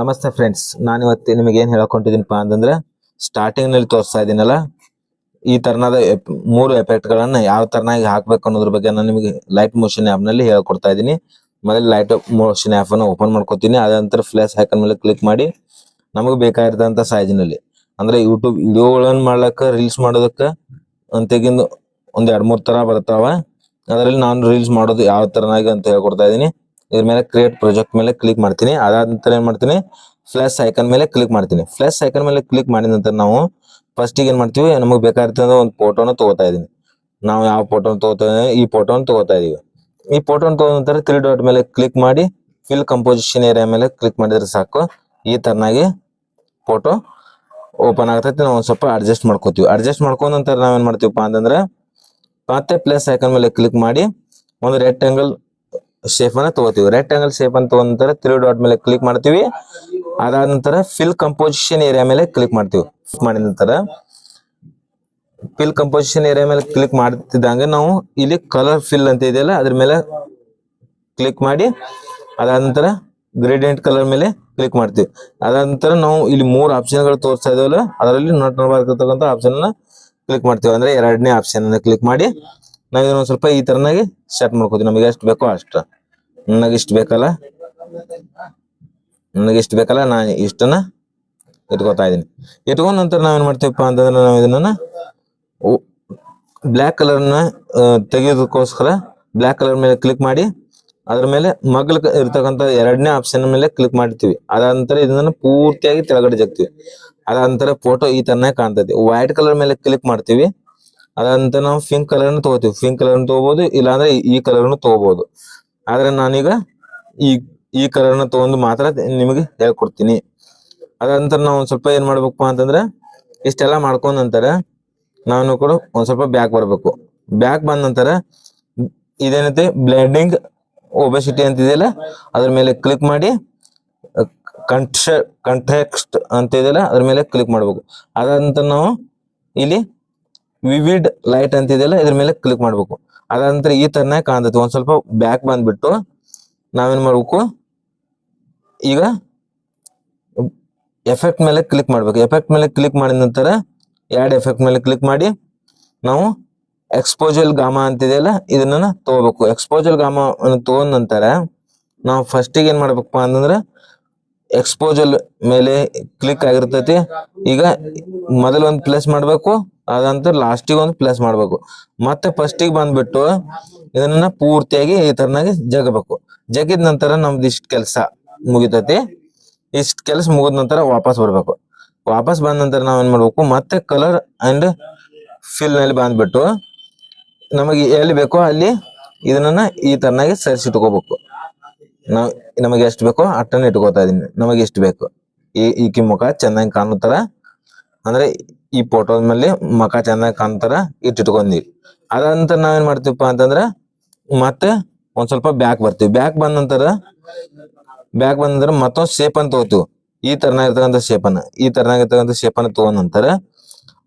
ನಮಸ್ತೆ ಫ್ರೆಂಡ್ಸ್ ನಾನು ಇವತ್ತು ನಿಮಗೆ ಏನು ಹೇಳಕೊಂಡಿದ್ದೀನಪ್ಪ ಅಂತಂದ್ರೆ ಸ್ಟಾರ್ಟಿಂಗ್ನಲ್ಲಿ ತೋರಿಸ್ತಾ ಇದ್ದೀನಲ್ಲ, ಈ ತರನಾದ ಮೂರು ಎಫೆಕ್ಟ್ ಗಳನ್ನ ಯಾವ ತರನಾಗಿ ಹಾಕಬೇಕು ಅನ್ನೋದ್ರ ಬಗ್ಗೆ ನಾನು ನಿಮಗೆ ಲೈಟ್ ಮೋಷನ್ ಆ್ಯಪ್ನಲ್ಲಿ ನಲ್ಲಿ ಹೇಳ್ಕೊಡ್ತಾ ಇದ್ದೀನಿ. ಮೊದಲು ಲೈಟ್ ಮೋಷನ್ ಆ್ಯಪನ್ನು ಓಪನ್ ಮಾಡ್ಕೊತೀನಿ. ಅದ ನಂತರ ಫ್ಲಾಶ್ ಹ್ಯಾಕನ್ ಮೇಲೆ ಕ್ಲಿಕ್ ಮಾಡಿ, ನಮಗೆ ಬೇಕಾಗಿರ್ತಂಥ ಸೈಜ್ ಅಂದರೆ ಯೂಟ್ಯೂಬ್ ವಿಡಿಯೋಗಳನ್ನು ಮಾಡ್ಲಿಕ್ಕೆ ರೀಲ್ಸ್ ಮಾಡೋದಕ್ಕೆ ಅಂತೆಗಿಂದ ಒಂದು ಎರಡು ಮೂರು ತರ ಬರ್ತಾವೆ. ಅದರಲ್ಲಿ ನಾನು ರೀಲ್ಸ್ ಮಾಡೋದು ಯಾವ ತರನಾಗಿ ಅಂತ ಹೇಳ್ಕೊಡ್ತಾ ಇದ್ದೀನಿ. ಇದ್ರ ಮೇಲೆ ಕ್ರಿಯೇಟ್ ಪ್ರಾಜೆಕ್ಟ್ ಮೇಲೆ ಕ್ಲಿಕ್ ಮಾಡ್ತೀನಿ. ಅದಾದ ನಂತರ ಏನ್ ಮಾಡ್ತೀನಿ? ಫ್ಲಾಶ್ ಐಕನ್ ಮೇಲೆ ಕ್ಲಿಕ್ ಮಾಡ್ತೀನಿ. ಫ್ಲಾಶ್ ಐಕನ್ ಮೇಲೆ ಕ್ಲಿಕ್ ಮಾಡಿದ ನಂತರ ನಾವು ಫಸ್ಟ್ ಏನ್ ಮಾಡ್ತೀವಿ? ನಮಗೆ ಬೇಕಾಗಿರ್ತಂದ್ರೆ ಒಂದು ಫೋಟೋನ ತಗೋತಾ ಇದೀನಿ ನಾವು ಯಾವ ಫೋಟೋನ ತಗೋತಾ ಈ ಫೋಟೋನ ತಗೋತಾ ಇದೀವಿ ಈ ಫೋಟೋನ ತಗೋದ ನಂತರ ತ್ರೀ ಡಾಟ್ ಮೇಲೆ ಕ್ಲಿಕ್ ಮಾಡಿ ಫಿಲ್ ಕಂಪೋಸಿಷನ್ ಏರಿಯಾ ಮೇಲೆ ಕ್ಲಿಕ್ ಮಾಡಿದ್ರೆ ಸಾಕು. ಈ ತರನಾಗಿ ಫೋಟೋ ಓಪನ್ ಆಗ್ತೈತಿ. ನಾವು ಸ್ವಲ್ಪ ಅಡ್ಜಸ್ಟ್ ಮಾಡ್ಕೋತೀವಿ. ಅಡ್ಜಸ್ಟ್ ಮಾಡ್ಕೊಂಡ ನಂತರ ನಾವೇನ್ ಮಾಡ್ತೀವಪ್ಪ ಅಂತಂದ್ರೆ ಮತ್ತೆ ಪ್ಲಸ್ ಐಕನ್ ಮೇಲೆ ಕ್ಲಿಕ್ ಮಾಡಿ, ಒಂದು ರೆಕ್ಟಾಂಗಲ್ ಶೇಪ್ ಅನ್ನ ತಗೋತೀವಿ. ರೆಕ್ಟಾಂಗಲ್ ಶೇಪ್ ಅಂತ ನಂತರ ತ್ರೀ ಡಾಟ್ ಮೇಲೆ ಕ್ಲಿಕ್ ಮಾಡ್ತೀವಿ. ಅದಾದ ನಂತರ ಫಿಲ್ ಕಂಪೋಸಿಷನ್ ಏರಿಯಾ ಮೇಲೆ ಕ್ಲಿಕ್ ಮಾಡ್ತೀವಿ. ಮಾಡಿದ ನಂತರ ಫಿಲ್ ಕಂಪೋಸಿಷನ್ ಏರಿಯಾ ಮೇಲೆ ಕ್ಲಿಕ್ ಮಾಡ್ತಿದ್ದಂಗ ನಾವು ಇಲ್ಲಿ ಕಲರ್ ಫಿಲ್ ಅಂತ ಇದೆಯಲ್ಲ, ಅದ್ರ ಮೇಲೆ ಕ್ಲಿಕ್ ಮಾಡಿ, ಅದಾದ ನಂತರ ಗ್ರೇಡಿಯಂಟ್ ಕಲರ್ ಮೇಲೆ ಕ್ಲಿಕ್ ಮಾಡ್ತೀವಿ. ಅದಾದ ನಂತರ ನಾವು ಇಲ್ಲಿ ಮೂರು ಆಪ್ಷನ್ಗಳು ತೋರಿಸ್ತಾ ಇದಾವಲ್ಲ, ಅದರಲ್ಲಿ ನೋಟ್ ನೋಡ್ಬಾರ್ದಿರ್ತಕ್ಕಂಥ ಆಪ್ಷನ್ ಕ್ಲಿಕ್ ಮಾಡ್ತೀವಿ. ಅಂದ್ರೆ ಎರಡನೇ ಆಪ್ಷನ್ ಅನ್ನ ಕ್ಲಿಕ್ ಮಾಡಿ ನಾವು ಇದನ್ನ ಸ್ವಲ್ಪ ಈ ತರನಾಗಿ ಸೆಟ್ ಮಾಡ್ಕೋತೀವಿ. ನಮಗೆ ಎಷ್ಟು ಬೇಕೋ ಅಷ್ಟ. ನನಗೆ ಇಷ್ಟು ಬೇಕಲ್ಲ? ನನಗೆ ಇಷ್ಟು ಬೇಕಲ್ಲ? ನಾನು ಇಷ್ಟನ್ನ ಇಟ್ಕೋತಾ ಇದೀನಿ ಇಟ್ಕೊಂಡ ನಂತರ ನಾವೇನ್ ಮಾಡ್ತೀವಪ್ಪ ಅಂತಂದ್ರೆ ನಾವು ಇದನ್ನ ಬ್ಲ್ಯಾಕ್ ಕಲರ್ನ ತೆಗೆಯೋದಕ್ಕೋಸ್ಕರ ಬ್ಲ್ಯಾಕ್ ಕಲರ್ ಮೇಲೆ ಕ್ಲಿಕ್ ಮಾಡಿ ಅದ್ರ ಮೇಲೆ ಮಗ್ಲ ಇರ್ತಕ್ಕಂಥ ಎರಡನೇ ಆಪ್ಷನ್ ಮೇಲೆ ಕ್ಲಿಕ್ ಮಾಡ್ತೀವಿ. ಅದಾದ ನಂತರ ಇದನ್ನ ಪೂರ್ತಿಯಾಗಿ ತೆಳಗಡೆ ಜಗ್ತೀವಿ. ಅದಾದ ನಂತರ ಫೋಟೋ ಈ ತರನೇ ಕಾಣ್ತೈತಿ. ವೈಟ್ ಕಲರ್ ಮೇಲೆ ಕ್ಲಿಕ್ ಮಾಡ್ತೀವಿ. ಅದಾದ ನಂತರ ನಾವು ಪಿಂಕ್ ಕಲರ್ ತಗೋತೀವಿ. ಪಿಂಕ್ ಕಲರ್ ತಗೋಬಹುದು ಇಲ್ಲಾಂದ್ರೆ ಈ ಕಲರ್ ತಗೋಬಹುದು ಆದ್ರೆ ನಾನೀಗ ಈ ಈ ಕಲರ್ನ ತಗೊಂಡು ಮಾತ್ರ ನಿಮಗೆ ಹೇಳ್ಕೊಡ್ತೀನಿ. ಅದ ನಂತರ ನಾವು ಒಂದು ಸ್ವಲ್ಪ ಏನು ಮಾಡ್ಬೇಕಪ್ಪ ಅಂತಂದ್ರೆ ಇಷ್ಟೆಲ್ಲ ಮಾಡ್ಕೊಂಡ ನಂತರ ನಾನು ಕೂಡ ಒಂದ್ ಸ್ವಲ್ಪ ಬ್ಯಾಕ್ ಬರಬೇಕು. ಬ್ಯಾಕ್ ಬಂದ ನಂತರ ಇದೇನೈತೆ ಬ್ಲೆಂಡಿಂಗ್ ಒಬೆಸಿಟಿ ಅಂತ ಇದೆಯಲ್ಲ ಅದ್ರ ಮೇಲೆ ಕ್ಲಿಕ್ ಮಾಡಿ ಕಂಠ ಕಂಟೆಕ್ಸ್ಟ್ ಅಂತ ಇದೆಯಲ್ಲ ಅದ್ರ ಮೇಲೆ ಕ್ಲಿಕ್ ಮಾಡ್ಬೇಕು. ಅದಾದ ನಂತರ ನಾವು ಇಲ್ಲಿ ವಿವಿಡ್ ಲೈಟ್ ಅಂತ ಇದೆಯಲ್ಲ ಇದ್ರ ಮೇಲೆ ಕ್ಲಿಕ್ ಮಾಡ್ಬೇಕು. ಅದಾದ ನಂತರ ಈ ತರನೇ ಕಾಣ್ತೈತಿ. ಒಂದ್ ಸ್ವಲ್ಪ ಬ್ಯಾಕ್ ಬಂದ್ಬಿಟ್ಟು ನಾವೇನ್ ಮಾಡ್ಬೇಕು? ಈಗ ಎಫೆಕ್ಟ್ ಮೇಲೆ ಕ್ಲಿಕ್ ಮಾಡ್ಬೇಕು. ಎಫೆಕ್ಟ್ ಮೇಲೆ ಕ್ಲಿಕ್ ಮಾಡಿದ ನಂತರ ಎರಡ್ ಎಫೆಕ್ಟ್ ಮೇಲೆ ಕ್ಲಿಕ್ ಮಾಡಿ ನಾವು ಎಕ್ಸ್ಪೋಜಲ್ ಗಾಮಾ ಅಂತಿದೆಯಲ್ಲ ಇದನ್ನ ತಗೋಬೇಕು. ಎಕ್ಸ್ಪೋಜಲ್ ಗಾಮ ತಗೊಂಡ ನಂತರ ನಾವು ಫಸ್ಟ್ ಏನ್ ಮಾಡ್ಬೇಕಪ್ಪ ಅಂತಂದ್ರೆ ಎಕ್ಸ್ಪೋಜಲ್ ಮೇಲೆ ಕ್ಲಿಕ್ ಆಗಿರ್ತೈತಿ. ಈಗ ಮೊದಲ ಒಂದು ಪ್ಲಸ್ ಮಾಡ್ಬೇಕು. ಅದಂತರ ಲಾಸ್ಟಿಗೆ ಒಂದು ಪ್ಲಸ್ ಮಾಡ್ಬೇಕು. ಮತ್ತೆ ಫಸ್ಟಿಗೆ ಬಂದ್ಬಿಟ್ಟು ಇದನ್ನ ಪೂರ್ತಿಯಾಗಿ ಈ ತರನಾಗಿ ಜಗಬೇಕು. ಜಗಿದ ನಂತರ ನಮ್ದು ಇಷ್ಟ ಕೆಲಸ ಮುಗಿತೈತಿ. ಇಷ್ಟ ಕೆಲಸ ಮುಗಿದ ನಂತರ ವಾಪಸ್ ಬರ್ಬೇಕು. ವಾಪಸ್ ಬಂದ ನಂತರ ನಾವೇನ್ ಮಾಡ್ಬೇಕು? ಮತ್ತೆ ಕಲರ್ ಅಂಡ್ ಫಿಲ್ನಲ್ಲಿ ಬಂದ್ಬಿಟ್ಟು ನಮಗೆ ಎಲ್ಲಿ ಬೇಕೋ ಅಲ್ಲಿ ಇದನ್ನ ಈ ತರನಾಗಿ ಸರಿಸಿಟ್ಕೋಬೇಕು ನಾವ್ ನಮಗೆ ಎಷ್ಟು ಬೇಕೋ ಅಟ್ಟನ್ನ ಇಟ್ಕೋತಾ ಇದೀನಿ. ನಮಗೆ ಎಷ್ಟು ಬೇಕು? ಈ ಈ ಕಿಮ್ಮುಖ ಚೆನ್ನಾಗಿ ಕಾಣುತ್ತಾರ ತರ ಅಂದ್ರೆ ಈ ಫೋಟೋ ಮೇಲೆ ಮಕ ಚೆನ್ನಾಗಿ ಕಾಣ್ತಾರ ತರ ಇಟ್ಟಿಟ್ಕೊಂಡಿ. ಅದಂತ ನಾವೇನ್ ಮಾಡ್ತೀವಪ್ಪ ಅಂತಂದ್ರ ಮತ್ತೆ ಒಂದ್ ಸ್ವಲ್ಪ ಬ್ಯಾಕ್ ಬರ್ತೀವಿ. ಬ್ಯಾಕ್ ಬಂದ ನಂತರ ಬ್ಯಾಕ್ ಬಂದ ನಂತರ ಮತ್ತೊಂದ್ ಶೇಪ್ ಅಂತ ತಗೋತೀವಿ. ಈ ತರನಾಗ ಇರ್ತಕ್ಕಂಥ ಶೇಪ್ ಅನ್ನ. ಈ ತರನಾಗ ಇರ್ತಕ್ಕಂಥ ಶೇಪ್ ಅನ್ನ ತಗೊಂಡ ನಂತರ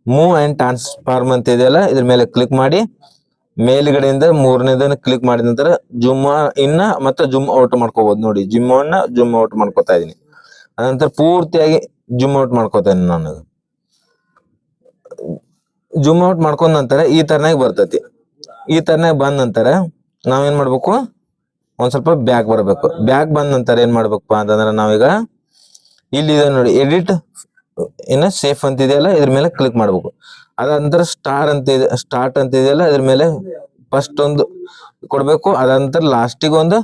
ಮೂವ್ ಅಂಡ್ ಟ್ರಾನ್ಸ್ಫಾರ್ಮ್ ಅಂತ ಇದೆಯಲ್ಲ, ಇದ್ರ ಮೇಲೆ ಕ್ಲಿಕ್ ಮಾಡಿ, ಮೇಲ್ಗಡೆಯಿಂದ ಮೂರನೇದನ್ನ ಕ್ಲಿಕ್ ಮಾಡಿದ ನಂತರ ಜೂಮ್ ಇನ್ನ ಮತ್ತೆ ಜುಮ್ ಔಟ್ ಮಾಡ್ಕೋಬಹುದು ನೋಡಿ ಜಿಮ್ ಅನ್ನ ಜುಮ್ ಔಟ್ ಮಾಡ್ಕೋತಾ ಇದೀನಿ. ಅನಂತರ ಪೂರ್ತಿಯಾಗಿ ಜುಮ್ ಔಟ್ ಮಾಡ್ಕೋತಾ ಇದೀನಿ ನಾನು. ಜೂಮ್ ಔಟ್ ಮಾಡ್ಕೊಂಡ ನಂತರ ಈ ತರನಾಗಿ ಬರ್ತೈತಿ. ಈ ತರನಾಗಿ ಬಂದ ನಂತರ ನಾವೇನ್ ಮಾಡ್ಬೇಕು? ಒಂದ್ ಸ್ವಲ್ಪ ಬ್ಯಾಕ್ ಬರ್ಬೇಕು. ಬ್ಯಾಕ್ ಬಂದ ನಂತರ ಏನ್ ಮಾಡ್ಬೇಕಪ್ಪ ಅಂತಂದ್ರೆ ನಾವೀಗ ಇಲ್ಲಿ ಇದೆ ನೋಡಿ ಎಡಿಟ್ ಏನ ಸೇಫ್ ಅಂತ ಇದೆಯಲ್ಲ, ಇದ್ರ ಮೇಲೆ ಕ್ಲಿಕ್ ಮಾಡ್ಬೇಕು. ಅದ ನಂತರ ಸ್ಟಾರ್ ಅಂತ ಇದೆ ಸ್ಟಾರ್ಟ್ ಅಂತ ಇದೆಯಲ್ಲ, ಇದ್ರ ಮೇಲೆ ಫಸ್ಟ್ ಒಂದು ಕೊಡ್ಬೇಕು. ಅದಂತರ ಲಾಸ್ಟಿಗೆ ಒಂದು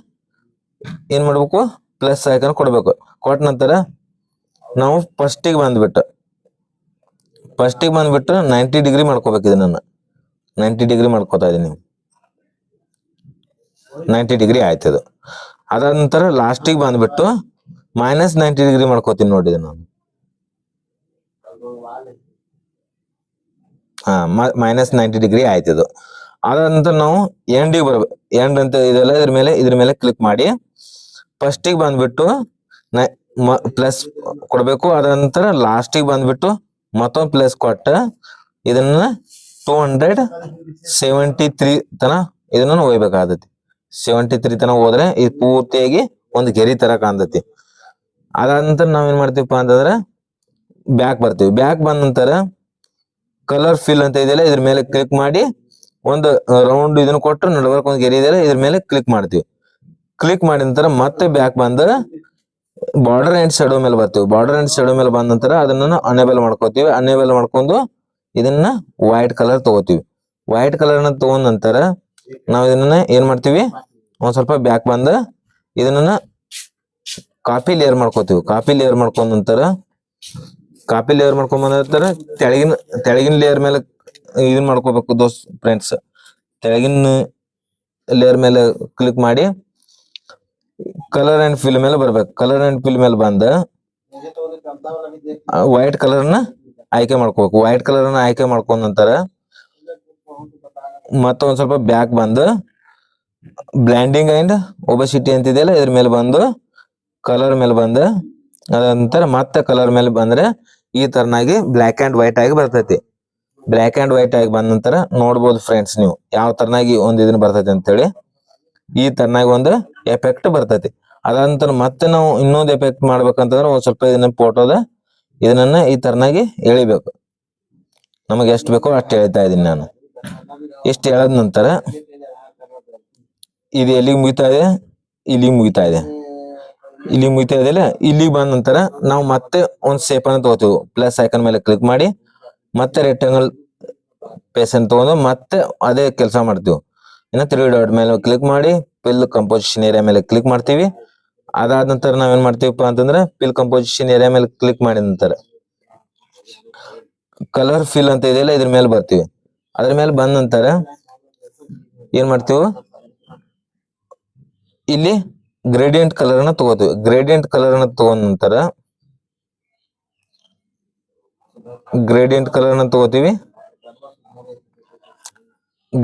ಏನ್ ಮಾಡ್ಬೇಕು? ಪ್ಲಸ್ ಐಕನ್ ಕೊಡ್ಬೇಕು. ಕೊಟ್ಟ ನಂತರ ನಾವು ಫಸ್ಟಿಗೆ ಬಂದ್ಬಿಟ್ಟು ಫಸ್ಟಿಗೆ ಬಂದ್ಬಿಟ್ಟು ನೈಂಟಿ ಡಿಗ್ರಿ ಮಾಡ್ಕೋಬೇಕು ಇದನ್ನ ನೈಂಟಿ ಡಿಗ್ರಿ ಮಾಡ್ಕೋತಾ ಇದೀನಿ ನೈಂಟಿ ಡಿಗ್ರಿ ಆಯ್ತು ಇದು. ಅದಾದ ನಂತರ ಲಾಸ್ಟಿಗೆ ಬಂದ್ಬಿಟ್ಟು ಮೈನಸ್ ನೈಂಟಿ ಡಿಗ್ರಿ ಮಾಡ್ಕೋತೀನಿ ನೋಡಿ ನಾನು. ಹಾ ಮೈನಸ್ ನೈಂಟಿ ಡಿಗ್ರಿ ಆಯ್ತು ಇದು. ಅದಾದ ನಂತರ ನಾವು ಎಂಡಿಗೆ ಬರ್ಬೇಕು ಎಂಡ್ ಅಂತ ಇದೆಲ್ಲ ಇದ್ರ ಮೇಲೆ ಇದ್ರ ಮೇಲೆ ಕ್ಲಿಕ್ ಮಾಡಿ ಫಸ್ಟಿಗೆ ಬಂದ್ಬಿಟ್ಟು ಪ್ಲಸ್ ಕೊಡಬೇಕು. ಅದ ನಂತರ ಲಾಸ್ಟಿಗೆ ಬಂದ್ಬಿಟ್ಟು ಮತ್ತೊಂದು ಪ್ಲೇಸ್ ಕೊಟ್ಟ ಇದನ್ನ ಟೂ ಹಂಡ್ರೆಡ್ ಸೆವೆಂಟಿ ತ್ರೀ ತನ ಇದನ್ನ ಒಯ್ಬೇಕಾಗತೈತಿ. ಸೆವೆಂಟಿ ತ್ರೀ ತನ ಹೋದ್ರೆ ಇದು ಪೂರ್ತಿಯಾಗಿ ಒಂದು ಗೆರಿ ತರ ಕಾಣ್ತತಿ. ಅದ ನಂತರ ಏನ್ ಮಾಡ್ತೀವಪ್ಪ ಅಂತಂದ್ರೆ ಬ್ಯಾಕ್ ಬರ್ತೀವಿ. ಬ್ಯಾಕ್ ಬಂದ ನಂತರ ಕಲರ್ ಫಿಲ್ ಅಂತ ಇದೆಯಲ್ಲ, ಇದ್ರ ಮೇಲೆ ಕ್ಲಿಕ್ ಮಾಡಿ ಒಂದು ರೌಂಡ್ ಇದನ್ನ ಕೊಟ್ಟರೆ ನಡ್ಬರ್ಕ್ ಒಂದು ಗೆರಿ ಇದೆಯಲ್ಲ, ಇದ್ರ ಮೇಲೆ ಕ್ಲಿಕ್ ಮಾಡ್ತೀವಿ. ಕ್ಲಿಕ್ ಮಾಡಿದ ನಂತರ ಮತ್ತೆ ಬ್ಯಾಕ್ ಬಂದ ಬಾರ್ಡರ್ ಅಂಡ್ ಶೆಡೋ ಮೇಲೆ ಬರ್ತೀವಿ. ಬಾರ್ಡರ್ ಅಂಡ್ ಶೆಡೋ ಮೇಲೆ ಬಂದ ನಂತರ ಅದನ್ನ ಅನೇಬಲ್ ಮಾಡ್ಕೋತೀವಿ. ಅನೇಬಲ್ ಮಾಡ್ಕೊಂಡು ಇದನ್ನ ವೈಟ್ ಕಲರ್ ತಗೋತೀವಿ. ವೈಟ್ ಕಲರ್ನ ತಗೊಂಡ ನಂತರ ನಾವು ಇದನ್ನ ಏನ್ ಮಾಡ್ತೀವಿ? ಒಂದ್ ಸ್ವಲ್ಪ ಬ್ಯಾಕ್ ಬಂದ ಇದನ್ನ ಕಾಪಿ ಲೇಯರ್ ಮಾಡ್ಕೋತೀವಿ. ಕಾಪಿ ಲೇಯರ್ ಮಾಡ್ಕೊಂಡ ನಂತರ ಕಾಪಿ ಲೇಯರ್ ಮಾಡ್ಕೊಂಡ್ ಬಂದ ನಂತರ ತೆಳಗಿನ ತೆಳಗಿನ ಲೇಯರ್ ಮೇಲೆ ಇದನ್ನ ಮಾಡ್ಕೋಬೇಕು ದೋಸ್ ಫ್ರೆಂಡ್ಸ್ ತೆಳಗಿನ ಲೇಯರ್ ಮೇಲೆ ಕ್ಲಿಕ್ ಮಾಡಿ ಕಲರ್ ಅಂಡ್ ಫಿಲ್ ಮೇಲೆ ಬರ್ಬೇಕು. ಕಲರ್ ಅಂಡ್ ಫಿಲ್ ಮೇಲೆ ಬಂದ ವೈಟ್ ಕಲರ್ನ ಆಯ್ಕೆ ಮಾಡ್ಕೋಬೇಕು. ವೈಟ್ ಕಲರ್ನ ಆಯ್ಕೆ ಮಾಡ್ಕೊಂಡ ನಂತರ ಮತ್ತೊಂದ್ ಸ್ವಲ್ಪ ಬ್ಯಾಕ್ ಬಂದು ಬ್ಲ್ಯಾಂಡಿಂಗ್ ಅಂಡ್ ಒಬಸಿಟಿ ಅಂತಿದೆಯಲ್ಲ, ಇದ್ರ ಮೇಲೆ ಬಂದು ಕಲರ್ ಮೇಲೆ ಬಂದು ಅದ ನಂತರ ಮತ್ತೆ ಕಲರ್ ಮೇಲೆ ಬಂದ್ರೆ ಈ ತರನಾಗಿ ಬ್ಲ್ಯಾಕ್ ಅಂಡ್ ವೈಟ್ ಆಗಿ ಬರ್ತೈತಿ. ಬ್ಲ್ಯಾಕ್ ಅಂಡ್ ವೈಟ್ ಆಗಿ ಬಂದ ನಂತರ ನೋಡ್ಬೋದು ಫ್ರೆಂಡ್ಸ್ ನೀವು, ಯಾವ ತರನಾಗಿ ಒಂದ್ ಇದನ್ನ ಬರ್ತೈತಿ ಅಂತೇಳಿ. ಈ ತನ್ನಾಗ ಒಂದು ಎಫೆಕ್ಟ್ ಬರ್ತೈತಿ. ಅದಂತರ ಮತ್ತೆ ನಾವು ಇನ್ನೊಂದು ಎಫೆಕ್ಟ್ ಮಾಡ್ಬೇಕಂತಂದ್ರೆ ಒಂದ್ ಸ್ವಲ್ಪ ಇದನ್ನ ಫೋಟೋದ ಇದನ್ನ ಈ ತರನಾಗಿ ಎಳಿಬೇಕು. ನಮಗೆ ಎಷ್ಟು ಬೇಕೋ ಅಷ್ಟು ಹೇಳ್ತಾ ಇದೀನಿ ನಾನು. ಎಷ್ಟು ಹೇಳದ ನಂತರ ಇದು ಎಲ್ಲಿಗೆ ಮುಗಿತಾ ಇದೆ? ಇಲ್ಲಿಗೆ ಮುಗಿತಾ ಇದೆ. ಇಲ್ಲಿ ಮುಗಿತಾ ಇದೆಯಲ್ಲ ಇಲ್ಲಿಗೆ ಬಂದ ನಂತರ ನಾವು ಮತ್ತೆ ಒಂದ್ ಅನ್ನ ತಗೋತೀವಿ. ಪ್ಲಸ್ ಐಕನ್ ಮೇಲೆ ಕ್ಲಿಕ್ ಮಾಡಿ ಮತ್ತೆ ರೆಕ್ಟಾಂಗಲ್ ಪೇಸ್ ಅನ್ನು ತಗೊಂಡು ಮತ್ತೆ ಅದೇ ಕೆಲಸ ಮಾಡ್ತೀವಿ. ಇನ್ನ ತ್ರೀ ಡಾಟ್ ಮೇಲೆ ಕ್ಲಿಕ್ ಮಾಡಿ ಪಿಲ್ ಕಂಪೋಸಿಷನ್ ಏರಿಯಾ ಮೇಲೆ ಕ್ಲಿಕ್ ಮಾಡ್ತೀವಿ. ಅದಾದ ನಂತರ ನಾವೇನ್ ಮಾಡ್ತೀವಪ್ಪ ಅಂತಂದ್ರೆ ಪಿಲ್ ಕಂಪೋಸಿಷನ್ ಏರಿಯಾ ಮೇಲೆ ಕ್ಲಿಕ್ ಮಾಡಿದ ನಂತರ. ಕಲರ್ ಫಿಲ್ ಅಂತ ಇದೆಯಲ್ಲ, ಇದ್ರ ಮೇಲೆ ಬರ್ತೀವಿ. ಅದ್ರ ಮೇಲೆ ಬಂದ ನಂತರ ಏನ್ ಮಾಡ್ತೀವಿ, ಇಲ್ಲಿ ಗ್ರೇಡಿಯಂಟ್ ಕಲರ್ ಅನ್ನ ತಗೋತೀವಿ. ಗ್ರೇಡಿಯಂಟ್ ಕಲರ್ ಅನ್ನ ತಗೊಂಡ ನಂತರ ಗ್ರೇಡಿಯಂಟ್ ಕಲರ್ ಅನ್ನ ತಗೋತೀವಿ.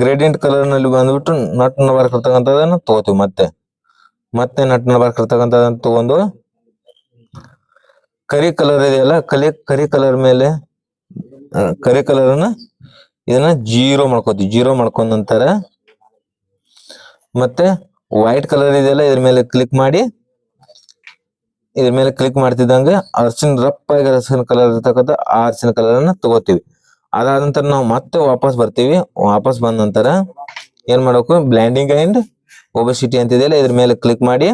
ಗ್ರೇಡಿಯಂಟ್ ಕಲರ್ನಲ್ಲಿ ಬಂದ್ಬಿಟ್ಟು ನಟ್ನ ವರ್ಕ್ ತಗೋತೀವಿ ಮತ್ತೆ. ಮತ್ತೆ ನಟ್ ವರ್ಕ್ ಇರ್ತಕ್ಕಂಥದನ್ನ ತಗೊಂಡು ಕರಿ ಕಲರ್ ಇದೆಯಲ್ಲ, ಕಲಿ, ಕರಿ ಕಲರ್ ಮೇಲೆ ಕರಿ ಕಲರ್ ಅನ್ನ ಇದನ್ನ ಜೀರೋ ಮಾಡ್ಕೋತೀವಿ. ಜೀರೋ ಮಾಡ್ಕೊಂಡ ನಂತರ ಮತ್ತೆ ವೈಟ್ ಕಲರ್ ಇದೆಯಲ್ಲ, ಇದ್ರ ಮೇಲೆ ಕ್ಲಿಕ್ ಮಾಡಿ, ಇದ್ರ ಮೇಲೆ ಕ್ಲಿಕ್ ಮಾಡ್ತಿದ್ದಂಗೆ ಅರ್ಸಿನ ರಪ್ಪಾಗಿ ಅರ್ಶಿನ ಕಲರ್ ಇರ್ತಕ್ಕಂಥ ಆ ಅರ್ಶಿನ ಕಲರ್ ಅನ್ನ ತಗೋತೀವಿ. ಅದಾದ ನಂತರ ನಾವು ಮತ್ತೆ ವಾಪಸ್ ಬರ್ತೀವಿ. ವಾಪಸ್ ಬಂದ ನಂತರ ಏನ್ ಮಾಡ್ಬೇಕು? ಬ್ಲ್ಯಾಂಡಿಂಗ್ ಅಂಡ್ ಒಬೆಸಿಟಿ ಅಂತ ಇದೆಯಲ್ಲ ಇದ್ರ ಮೇಲೆ ಕ್ಲಿಕ್ ಮಾಡಿ.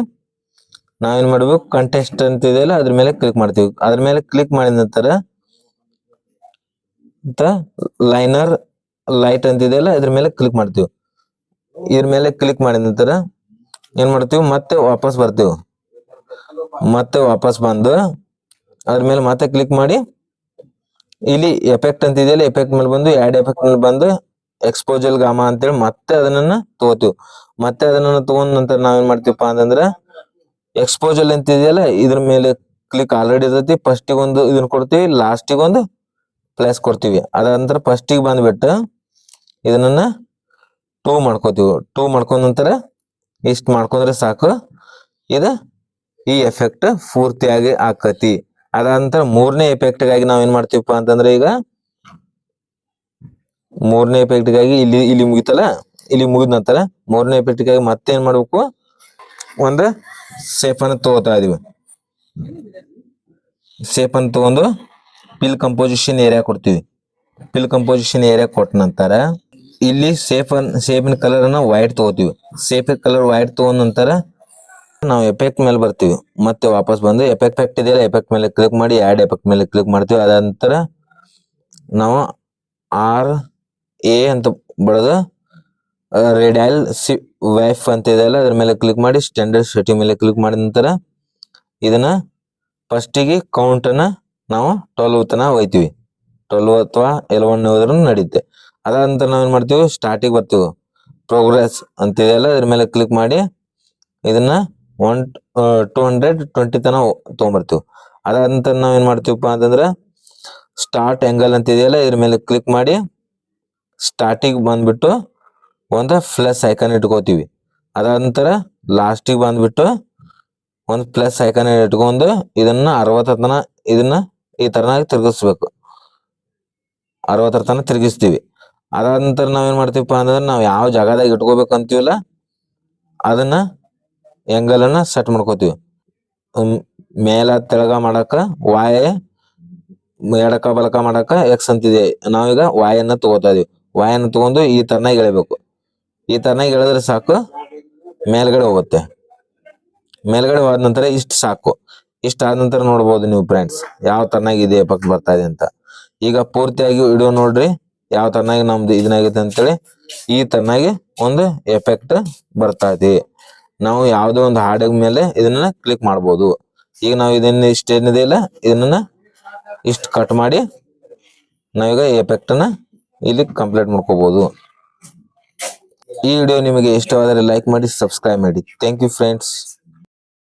ನಾವೇನ್ ಮಾಡ್ಬೇಕು? ಕಂಟೆಸ್ಟ್ ಅಂತ ಇದೆಯಲ್ಲ ಅದ್ರ ಮೇಲೆ ಕ್ಲಿಕ್ ಮಾಡ್ತೀವಿ. ಅದ್ರ ಮೇಲೆ ಕ್ಲಿಕ್ ಮಾಡಿದ ನಂತರ ಲೈನರ್ ಲೈಟ್ ಅಂತ ಇದೆಯಲ್ಲ ಇದ್ರ ಮೇಲೆ ಕ್ಲಿಕ್ ಮಾಡ್ತೀವಿ. ಇದ್ರ ಮೇಲೆ ಕ್ಲಿಕ್ ಮಾಡಿದ ನಂತರ ಏನ್ ಮಾಡ್ತೀವಿ? ಮತ್ತೆ ವಾಪಸ್ ಬರ್ತೀವಿ. ಮತ್ತೆ ವಾಪಸ್ ಬಂದು ಅದ್ರ ಮೇಲೆ ಮತ್ತೆ ಕ್ಲಿಕ್ ಮಾಡಿ. ಇಲ್ಲಿ ಎಫೆಕ್ಟ್ ಅಂತ ಇದೆಯಲ್ಲ ಎಫೆಕ್ಟ್ ಮೇಲೆ ಬಂದು ಆಡ್ ಎಫೆಕ್ಟ್ ಮೇಲೆ ಬಂದು ಎಕ್ಸ್ಪೋಜಲ್ ಗಾಮ ಅಂತೇಳಿ ಮತ್ತೆ ಅದನ್ನ ತಗೋತೀವಿ. ಮತ್ತೆ ಅದನ್ನ ತಗೊಂಡ ನಂತರ ನಾವೇನ್ ಮಾಡ್ತೀವಪ್ಪ ಅಂತಂದ್ರ ಎಕ್ಸ್ಪೋಜಲ್ ಅಂತ ಇದೆಯಲ್ಲ, ಇದ್ರ ಮೇಲೆ ಕ್ಲಿಕ್ ಆಲ್ರೆಡಿ ಇರ್ತೈತಿ ಫಸ್ಟಿಗೆ ಒಂದು ಇದನ್ನ ಕೊಡ್ತೀವಿ ಲಾಸ್ಟಿಗೆ ಒಂದು ಪ್ಲಸ್ ಕೊಡ್ತೀವಿ. ಅದ ನಂತರ ಫಸ್ಟಿಗೆ ಬಂದ್ಬಿಟ್ಟು ಇದನ್ನ ಟೂ ಮಾಡ್ಕೋತೀವಿ. ಟೂ ಮಾಡ್ಕೊಂಡ ನಂತರ ಇಷ್ಟ ಮಾಡ್ಕೊಂಡ್ರೆ ಸಾಕು. ಇದು ಈ ಎಫೆಕ್ಟ್ ಪೂರ್ತಿಯಾಗಿ ಆಕತಿ. ಅದಾದ ನಂತರ ಮೂರನೇ ಎಫೆಕ್ಟ್ಗಾಗಿ ನಾವ್ ಏನ್ ಮಾಡ್ತೀವಪ್ಪ ಅಂತಂದ್ರೆ ಈಗ ಮೂರನೇ ಎಫೆಕ್ಟ್ಗಾಗಿ ಇಲ್ಲಿ ಇಲ್ಲಿ ಮುಗಿತಲ್ಲ? ಇಲ್ಲಿ ಮುಗಿದ ನಂತರ ಮೂರನೇ ಎಫೆಕ್ಟ್ಗಾಗಿ ಮತ್ತೆ ಏನ್ ಮಾಡ್ಬೇಕು? ಒಂದು ಸೇಫ್ ಅನ್ನ ತಗೋತಾ ಇದೀವಿ. ಸೇಫ್ ಅನ್ನ ತಗೊಂಡು ಪಿಲ್ ಕಂಪೋಸಿಷನ್ ಏರಿಯಾ ಕೊಡ್ತೀವಿ. ಪಿಲ್ ಕಂಪೋಸಿಷನ್ ಏರಿಯಾ ಕೊಟ್ಟ ನಂತರ ಇಲ್ಲಿ ಸೇಫ್ ಸೇಫಿನ ಕಲರ್ ಅನ್ನ ವೈಟ್ ತಗೋತೀವಿ. ಸೇಫ್ ಕಲರ್ ವೈಟ್ ತಗೊಂಡ ನಂತರ ನಾವು ಎಫೆಕ್ಟ್ ಮೇಲೆ ಬರ್ತೀವಿ. ಮತ್ತೆ ವಾಪಸ್ ಬಂದು ಎಫೆಕ್ಟ್ ಇದೆಯಲ್ಲ ಎಫೆಕ್ಟ್ ಮೇಲೆ ಕ್ಲಿಕ್ ಮಾಡಿ ಆ್ಯಡ್ ಎಫೆಕ್ಟ್ ಮೇಲೆ ಕ್ಲಿಕ್ ಮಾಡ್ತೀವಿ. ಅದ ನಂತರ ನಾವು ಆರ್ ಎ ಅಂತ ಬಡದು ಆಯಲ್ ಸಿ ವೈಫ್ ಅಂತ ಇದೆಯಲ್ಲ ಅದ್ರ ಮೇಲೆ ಕ್ಲಿಕ್ ಮಾಡಿ ಸ್ಟ್ಯಾಂಡರ್ಡ್ ಸೆಟ್ಟಿಂಗ್ ಮೇಲೆ ಕ್ಲಿಕ್ ಮಾಡಿದ ನಂತರ ಇದನ್ನ ಫಸ್ಟಿಗೆ ಕೌಂಟ್ ಅನ್ನ ನಾವು ಟ್ವೆಲ್ವ್ ತನ ಒಯ್ತೀವಿ. ಟ್ವೆಲ್ವ್ ಅಥವಾ ಎಲೆವನ್ ಹೋದ್ರೂ ನಡೆಯುತ್ತೆ ಅದಾದ ನಂತರ ನಾವೇನ್ ಮಾಡ್ತೀವಿ? ಸ್ಟಾರ್ಟಿಗೆ ಬರ್ತೀವಿ. ಪ್ರೋಗ್ರೆಸ್ ಅಂತ ಇದೆಯಲ್ಲ ಅದ್ರ ಮೇಲೆ ಕ್ಲಿಕ್ ಮಾಡಿ ಇದನ್ನ ಒನ್ ಟೂ ಹಂಡ್ರೆಡ್ ಟ್ವೆಂಟಿ ತನ ತೊಗೊಂಬರ್ತೀವಿ ಅದಾದ ನಂತರ ನಾವ್ ಏನ್ ಮಾಡ್ತೀವಪ್ಪ ಅಂತಂದ್ರೆ ಸ್ಟಾರ್ಟ್ ಆಂಗಲ್ ಅಂತ ಇದೆಯಲ್ಲ, ಇದ್ರ ಮೇಲೆ ಕ್ಲಿಕ್ ಮಾಡಿ ಸ್ಟಾರ್ಟಿಗೆ ಬಂದ್ಬಿಟ್ಟು ಒಂದು ಪ್ಲಸ್ ಐಕಾನ್ ಇಟ್ಕೋತೀವಿ. ಅದಾದ ನಂತರ ಲಾಸ್ಟಿಗೆ ಬಂದ್ಬಿಟ್ಟು ಒಂದು ಪ್ಲಸ್ ಐಕಾನ್ ಇಟ್ಕೊಂಡು ಇದನ್ನ ಅರವತ್ತರ ತನ ಇದನ್ನ ಈ ತರನಾಗಿ ತಿರ್ಗಿಸ್ಬೇಕು. ಅರವತ್ತರ ತನ ತಿರುಗಿಸ್ತೀವಿ. ಅದಾದ ನಂತರ ನಾವೇನ್ ಮಾಡ್ತೀವಪ್ಪ ಅಂತಂದ್ರೆ ನಾವು ಯಾವ ಜಾಗದಾಗ ಇಟ್ಕೋಬೇಕು ಅಂತೀವಲ್ಲ ಅದನ್ನ ಆಂಗಲ್ ಅನ್ನ ಸೆಟ್ ಮಾಡ್ಕೋತೀವಿ ಮೇಲ ತೆಳಗ ಮಾಡಕ ವಾಯ, ಎಡಕ ಬಲಕ ಮಾಡಕ ಎಕ್ಸ್ ಅಂತಿದೆ. ನಾವೀಗ ವಾಯನ್ನ ತಗೋತಾ ಇದೀವಿ. ವಾಯನ್ನ ತಗೊಂಡು ಈ ತರನ ಎಳಿಬೇಕು. ಈ ತರನ ಎಳೆದ್ರೆ ಸಾಕು, ಮೇಲ್ಗಡೆ ಹೋಗುತ್ತೆ. ಮೇಲ್ಗಡೆ ಹೋದ ನಂತರ ಇಷ್ಟು ಸಾಕು. ಇಷ್ಟ ಆದ ನಂತರ ನೋಡ್ಬೋದು ನೀವು ಫ್ರೆಂಡ್ಸ್ ಯಾವ ತರನಾಗಿ ಇದೆ ಪಕ್ಕ ಬರ್ತಾ ಇದೆ ಅಂತ. ಈಗ ಪೂರ್ತಿಯಾಗಿ ವಿಡಿಯೋ ನೋಡ್ರಿ, ಯಾವ ತರನಾಗಿ ನಮ್ದು ಇದನ್ನಾಗಿದೆ ಅಂತೇಳಿ, ಈ ತರನಾಗಿ ಒಂದು ಎಫೆಕ್ಟ್ ಬರ್ತಾ ಇದೆ. ನಾವು ಯಾವುದೋ ಒಂದು ಹಾಡಿನ ಮೇಲೆ ಇದನ್ನ ಕ್ಲಿಕ್ ಮಾಡ್ಬೋದು. ಈಗ ನಾವು ಇದನ್ನ ಇಷ್ಟ ಏನಿದೆ ಇಲ್ಲ, ಇದನ್ನ ಇಷ್ಟು ಕಟ್ ಮಾಡಿ ನಾವೀಗ ಎಫೆಕ್ಟ್ನ ಇಲ್ಲಿ ಕಂಪ್ಲೀಟ್ ಮಾಡ್ಕೋಬಹುದು ಈ ವಿಡಿಯೋ ನಿಮಗೆ ಇಷ್ಟವಾದರೆ ಲೈಕ್ ಮಾಡಿ ಸಬ್ಸ್ಕ್ರೈಬ್ ಮಾಡಿ. Thank you friends